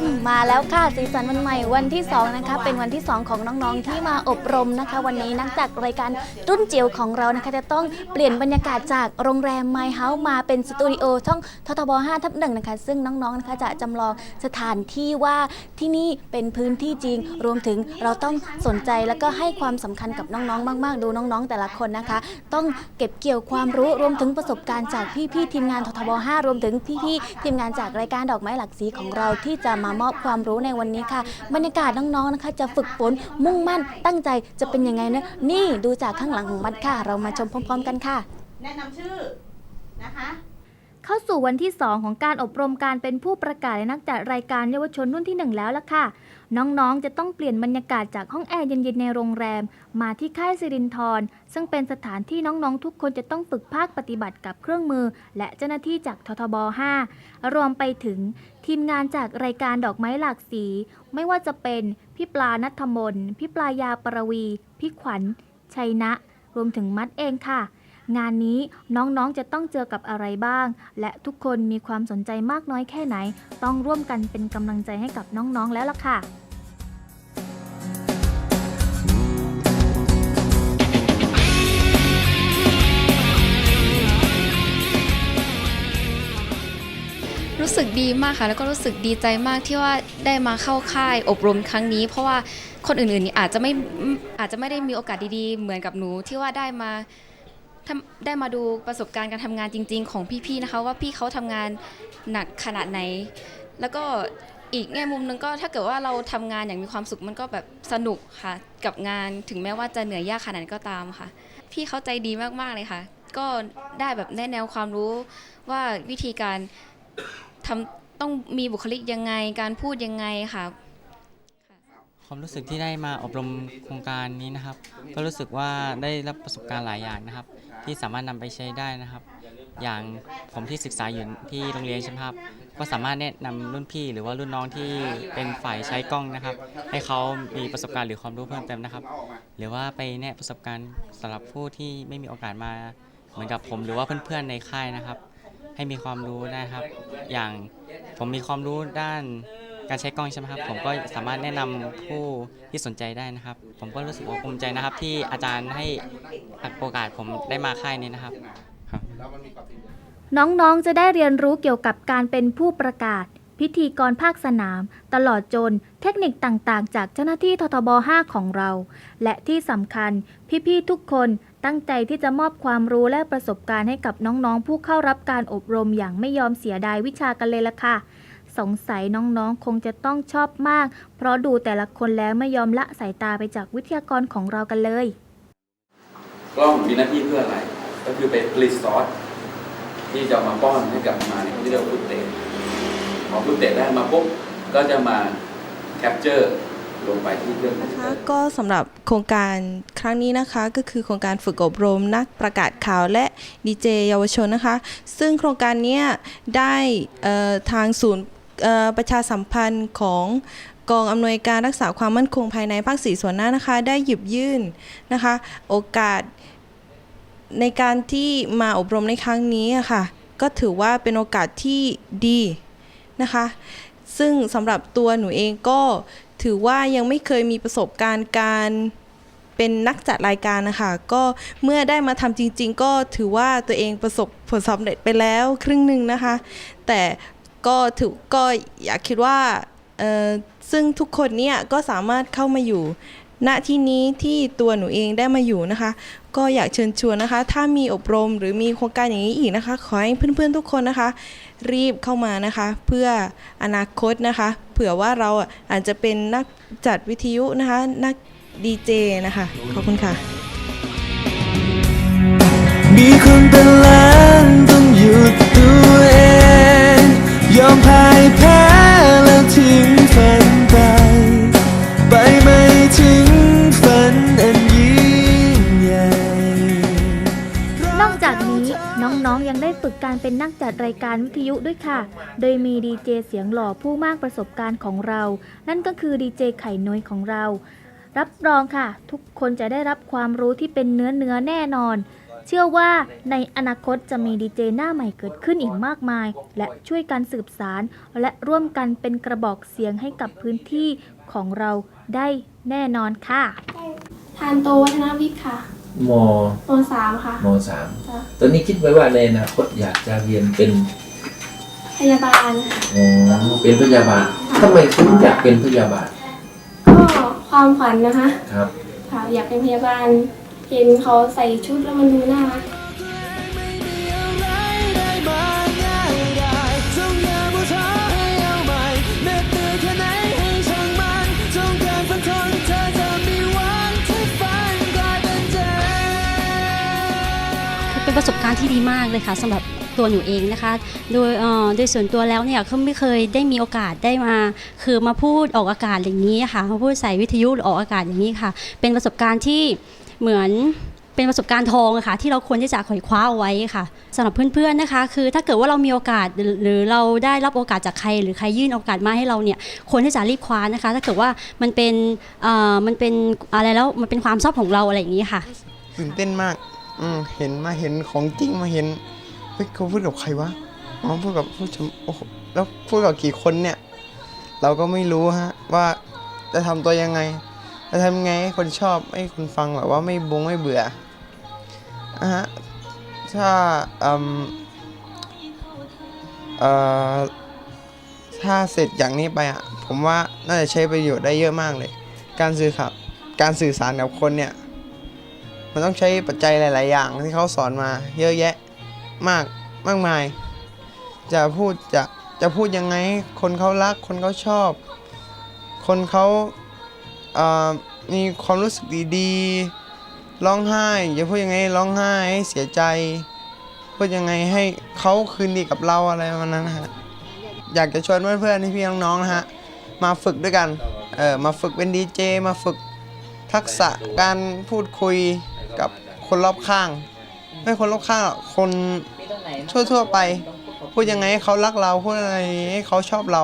มมาแล้วค่ะสีสันวันใหม่วันที่สองนะคะเป็นวันที่สองของน้องๆที่มาอบรมนะคะ วันนี้นักจากรายการรุ่นจิ๋วของเรานะคะจะต้องเปลี่ยนบรรยากาศจากโรงแรม My House มาเป็นสตูดิโอช่องททบ5ทับหนึ่งนะคะ ซึ่งน้องๆนะคะจะจำลองสถานที่ว่าที่นี่เป็นพื้นที่จริง รวมถึงเราต้องสนใจแล้วก็ให้ความสำคัญกับน้องๆ มากๆ ดูน้องๆ แต่ละคนนะคะ ต้องเก็บเกี่ยวความรู้รวมถึงประสบการณ์จากพี่ๆทีมงานททบ5รวมถึงพี่ๆทีมงานจากรายการดอกไม้หลักสีของเราที่จะมามอบความรู้ในวันนี้ค่ะ บรรยากาศน้องๆนะคะ จะฝึกฝนมุ่งมั่นตั้งใจจะเป็นยังไงนะนี่ดูจากข้างหลังของมัดค่ะ เรามาชมพร้อม ๆ กันค่ะ แนะนำชื่อนะคะ เข้าสู่วันที่ 2 ของการอบรมการเป็นผู้ประกาศและนักจัดรายการเยาวชนรุ่นที่ 1 แล้วล่ะค่ะ น้องๆ จะต้องเปลี่ยนบรรยากาศจากห้องแอร์เย็นๆในโรงแรม มาที่ค่ายสิรินทรซึ่งเป็นสถานที่น้องๆ ทุกคนจะต้องฝึกภาคปฏิบัติกับเครื่องมือ และเจ้าหน้าที่จากททบ 5 รวมไปถึงทีมงานจากรายการดอกไม้หลากสี ไม่ว่าจะเป็นพี่ปลานัทมนพี่ปลายาปรวี พี่ขวัญ ชัยนะ รวมถึงมัดเองค่ะ งานนี้น้องๆจะต้องเจอกับอะไรบ้าง และทุกคนมีความสนใจมากน้อยแค่ไหน ต้องร่วมกันเป็นกำลังใจให้กับน้องๆแล้วล่ะค่ะรู้สึกดีมากค่ะ แล้วก็รู้สึกดีใจมากที่ว่าได้มาเข้าค่ายอบรมครั้งนี้ เพราะว่าคนอื่นๆนี่อาจจะไม่อาจจะไม่ได้มีโอกาสดีๆ เหมือนกับหนูที่ว่าได้มา ได้มาดูประสบการณ์การทำงานจริง ๆ ของพี่ๆนะคะ ว่าพี่เขาทำงานหนักขนาดไหน แล้วก็อีกแง่มุมหนึงก็ถ้าเกิดว่าเราทำงานอย่างมีความสุขมันก็แบบสนุกค่ะ กับงานถึงแม้ว่าจะเหนื่อยยากขนาดไหนก็ตามค่ะ พี่เขาใจดีมากๆเลยค่ะ ก็ได้แบบแนะแนวความรู้ว่าวิธีการทำต้องมีบุคลิกยังไงการพูดยังไงค่ะ ความรู้สึกที่ได้มาอบรมโครงการนี้นะครับ ก็รู้สึกว่าได้รับประสบการณ์หลายอย่างนะครับ ที่สามารถนำไปใช้ได้นะครับ อย่างผมที่ศึกษาอยู่ที่โรงเรียนใช่ไหมครับ ก็สามารถแนะนำรุ่นพี่หรือว่ารุ่นน้องที่เป็นฝ่ายใช้กล้องนะครับ ให้เขามีประสบการณ์หรือความรู้เพิ่มเติมนะครับ หรือว่าไปแนะประสบการณ์สำหรับผู้ที่ไม่มีโอกาสมาเหมือนกับผม หรือว่าเพื่อนๆในค่ายนะครับ ให้มีความรู้นะครับ อย่างผมมีความรู้ด้าน การใช้กล้องใช่ไหมครับ ผมก็สามารถแนะนำผู้ที่สนใจได้นะครับ ผมก็รู้สึกว่าภูมิใจนะครับ ที่อาจารย์ให้โอกาสผมได้มาค่ายนี้นะครับครับ น้องๆ จะได้เรียนรู้เกี่ยวกับการเป็นผู้ประกาศ พิธีกรภาคสนาม ตลอดจนเทคนิคต่างๆ จากเจ้าหน้าที่ททบ 5 ของเรา และที่สำคัญพี่ๆ ทุกคนตั้งใจที่จะมอบความรู้และประสบการณ์ให้กับน้องๆ ผู้เข้ารับการอบรมอย่างไม่ยอมเสียดายวิชากันเลยล่ะค่ะ สงสัยน้องๆ คงจะต้องชอบมาก เพราะดูแต่ละคนแล้วไม่ยอมละสายตาไปจากวิทยากรของเรากันเลย กล้องมีหน้าที่เพื่ออะไร ก็คือไปผลิตซอสที่จะเอามาป้อนให้กับมาเนี่ยที่เรียกว่าฟุตเตจพอฟุตเตจได้มาปุ๊บก็จะมาแคปเจอร์ลงไปที่เครื่องคอมพิวนะคะเตอร์ก็สำหรับโครงการครั้งนี้นะคะ ก็คือโครงการฝึกอบรมนักประกาศข่าวและดีเจเยาวชนนะคะ ซึ่งโครงการเนี้ยได้เอ่อทางศูนย์เอ่อ ประชาสัมพันธ์ของกองอำนวยการรักษาความมั่นคงภายในภาคสี่ส่วนหน้านะคะ ได้หยิบยื่นนะคะ โอกาสในการที่มาอบรมในครั้งนี้อะค่ะ ก็ถือว่าเป็นโอกาสที่ดีนะคะ ซึ่งสำหรับตัวหนูเองก็ถือว่ายังไม่เคยมีประสบการณ์การเป็นนักจัดรายการนะคะ ก็เมื่อได้มาทำจริง ๆ ก็ถือว่าตัวเองประสบผลสำเร็จไปแล้วครึ่งหนึ่งนะคะ แต่ ก็ถือก็อยากคิดว่าซึ่งทุกคนเนี่ยก็สามารถเข้ามาอยู่ ณที่นี้ที่ตัวหนูเองได้มาอยู่นะคะ ก็อยากเชิญชวนนะคะ ถ้ามีอบรมหรือมีโครงการอย่างนี้อีกนะคะ ขอให้เพื่อนๆทุกคนนะคะ รีบเข้ามานะคะ เพื่ออนาคตนะคะ เผื่อว่าเราอาจจะเป็นนักจัดวิทยุนะคะ นักดีเจนะคะ ขอบคุณค่ะ มีคนเป็น อมพ่ายแพ้แล้วทิ้งฝันไป ไปไม่ถึงฝันอันยิ่งใหญ่นอกจากนี้น้องๆยังได้ฝึกการเป็นนักจัดรายการวิทยุด้วยค่ะ โดยมีดีเจเสียงหล่อผู้มากประสบการณ์ของเรา นั่นก็คือดีเจไข่น้อยของเรา รับรองค่ะ ทุกคนจะได้รับความรู้ที่เป็นเนื้อเนื้อแน่นอน เชื่อว่าในอนาคตจะมีดีเจหน้าใหม่เกิดขึ้นอีกมากมาย และช่วยกันสืบสาร และร่วมกันเป็นกระบอกเสียงให้กับพื้นที่ของเราได้แน่นอนค่ะ ทานโตวัฒนวิทย์ค่ะมมสามค่ะ มสามจ้ะ ตอนนี้คิดไว้ว่าในอนาคตอยากจะเรียนเป็นพยาบาลค่ะ อ๋อเป็นพยาบาลทำไมถึงอยากเป็นพยาบาลก็ความฝันนะคะ ครับ ค่ะ อยากเป็นพยาบาล เห็นเขาใส่ชุดแล้วมันดูน่ารักไม่มีอะไรได้มาง่ายได้จงอย่ามัวท้อให้เอาใหม่เหน็ดเหนื่อเป็นจริงเป็นประสบการณ์ที่ดีมากเลยค่ะสำหรับตัวหนูเองนะคะ โดยอ่อโดยส่วนตัวแล้วเนี่ยเขาไม่เคยได้มีโอกาสได้มา คือมาพูดออกอากาศอย่างนี้ค่ะมาพูดใส่วิทยุหรือออกอากาศอย่างนี้ค่ะ เป็นประสบการณ์ที่ เหมือนเป็นประสบการณ์ทองอะค่ะที่เราควรที่จะขอยคว้าเอาไว้ค่ะสำหรับเพื่อนๆนะคะ คือถ้าเกิดว่าเรามีโอกาสหรือเราได้รับโอกาสจากใคร หรือใครยื่นโอกาสมาให้เราเนี่ยควรที่จะรีบคว้านะคะ ถ้าเกิดว่ามันเป็นมันเป็นอะไรแล้วมันเป็นความชอบของเราอะไรอย่างนี้ค่ะตื่นเต้นมากอืเห็นมาเห็นของจริงมาเห็นเฮ้ยเขาพูดกับใครวะอ๋อพูดกับผู้ชมโอ้โหแล้วพูดกับกี่คนเนี่ย เราก็ไม่รู้ฮะว่าจะทำตัวยังไง จะทำไงให้คนชอบให้คนฟังแบบว่าไม่บงไม่เบื่ออะฮะถ้าอืมเอ่อถ้าเสร็จอย่างนี้ไปอะ ผมว่าน่าจะใช้ประโยชน์ได้เยอะมากเลย การสื่อขับ การสื่อสารกับคนเนี่ย มันต้องใช้ปัจจัยหลาย ๆ อย่างที่เขาสอนมา เยอะแยะมากมากมาย จะพูดจะจะพูดยังไง คนเขารัก คนเขาชอบ คนเขา มีความรู้สึกดีๆร้องไห้จะพูดยังไงร้องไห้ให้เสียใจ พูดยังไงให้เขาคืนดีกับเราอะไรประมาณนั้นฮะอยากจะชวนเพื่อนๆพี่ๆน้องๆนะฮะมาฝึกด้วยกันเออมาฝึกเป็นดีเจมาฝึกทักษะการพูดคุยกับคนรอบข้าง ไม่คนรอบข้างหรอกคนทั่วๆไป พูดยังไงให้เขารักเราพูดอะไรให้เขาชอบเรา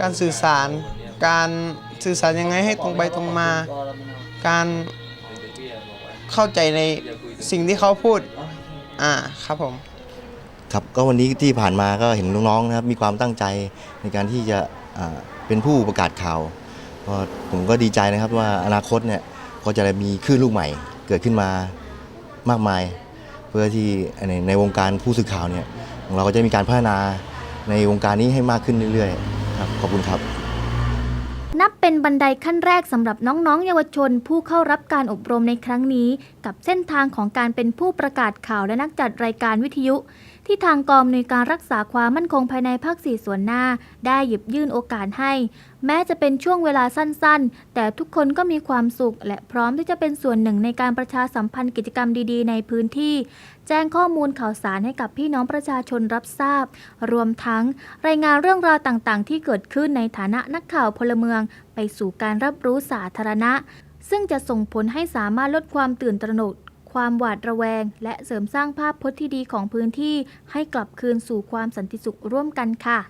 การสื่อสารการ สื่อสารยังไงให้ตรงไปตรงมา การเข้าใจในสิ่งที่เขาพูด อ่าครับผม ครับก็วันนี้ที่ผ่านมาก็เห็นน้องๆนะครับมีความตั้งใจในการที่จะอ่าเป็นผู้ประกาศข่าวก็ผมก็ดีใจนะครับว่าอนาคตเนี่ยก็จะมีคลื่นลูกใหม่เกิดขึ้นมามากมาย เพื่อที่ในในวงการผู้สื่อข่าวเนี่ยเราก็จะมีการพัฒนาในวงการนี้ให้มากขึ้นเรื่อยๆครับขอบคุณครับ นับเป็นบันไดขั้นแรกสำหรับน้องๆ เยาวชน ผู้เข้ารับการอบรมในครั้งนี้ กับเส้นทางของการเป็นผู้ประกาศข่าวและนักจัดรายการวิทยุ ที่ทางกองในวยการรักษาความมั่นคงภายในภาคสี่ส่วนหน้า ได้หยิบยื่นโอกาสให้ แม้จะเป็นช่วงเวลาสั้นๆ แต่ทุกคนก็มีความสุข และพร้อมที่จะเป็นส่วนหนึ่งในการประชาสัมพันธ์กิจกรรมดีๆ ในพื้นที่ แจ้งข้อมูลข่าวสารให้กับพี่น้องประชาชนรับทราบ รวมทั้งรายงานเรื่องราวต่างๆ ที่เกิดขึ้นในฐานะนักข่าวพลเมือง ไปสู่การรับรู้สาธารณะ ซึ่งจะส่งผลให้สามารถลดความตื่นตระหนก ความหวาดระแวง และเสริมสร้างภาพพจน์ที่ดีของพื้นที่ให้กลับคืนสู่ความสันติสุขร่วมกันค่ะ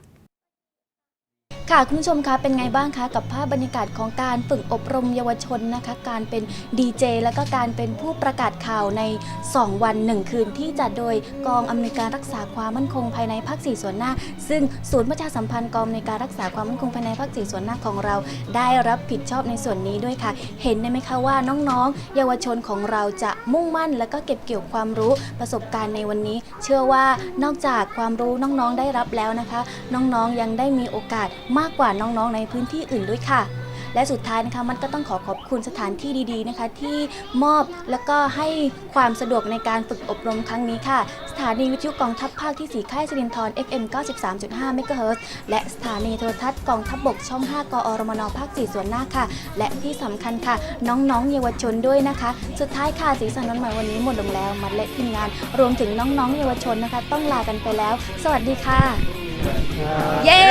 ค่ะคุณผู้ชมคะเป็นไงบ้างคะกับภาพบรรยากาศของการฝึกอบรมเยาวชนนะคะ การเป็นดีเจแล้วก็การเป็นผู้ประกาศข่าวใน 2 วัน 1 คืนที่จัดโดยกองอำนวยการรักษาความมั่นคงภายในภาค4ส่วนหน้า ซึ่งศูนย์ประชาสัมพันธ์กองในวยการรักษาความมั่นคงภายในภาค4ส่วนหน้าของเรา ได้รับผิดชอบในส่วนนี้ด้วยค่ะ เห็นได้ไหมคะว่าน้องๆ เยาวชนของเราจะมุ่งมั่น แล้วก็เก็บเกี่ยวความรู้ประสบการณ์ในวันนี้ เชื่อว่านอกจากความรู้น้องๆได้รับแล้วนะคะ น้องๆยังได้มีโอกาสมากกว่าน้องๆในพื้นที่อื่นด้วยค่ะ และสุดท้ายนะคะมันก็ต้องขอขอบคุณสถานที่ดีๆนะคะ ที่มอบแล้วก็ให้ความสะดวกในการฝึกอบรมครั้งนี้ค่ะ สถานีวิทยุกองทัพภาคที่ 4 ค่ายสิรินทร FM 93.5 MHz และสถานีโทรทัศน์กองทัพบกช่อง 5 กอรมนภาค 4 ส่วนหน้าค่ะ และที่สำคัญค่ะ น้องๆ เยาวชนด้วยนะคะ สุดท้ายค่ะสีสันวันใหม่วันนี้หมดลงแล้ว มัดและทีมงาน รวมถึงน้องๆ เยาวชนนะคะ ต้องลากันไปแล้ว สวัสดีค่ะ เย้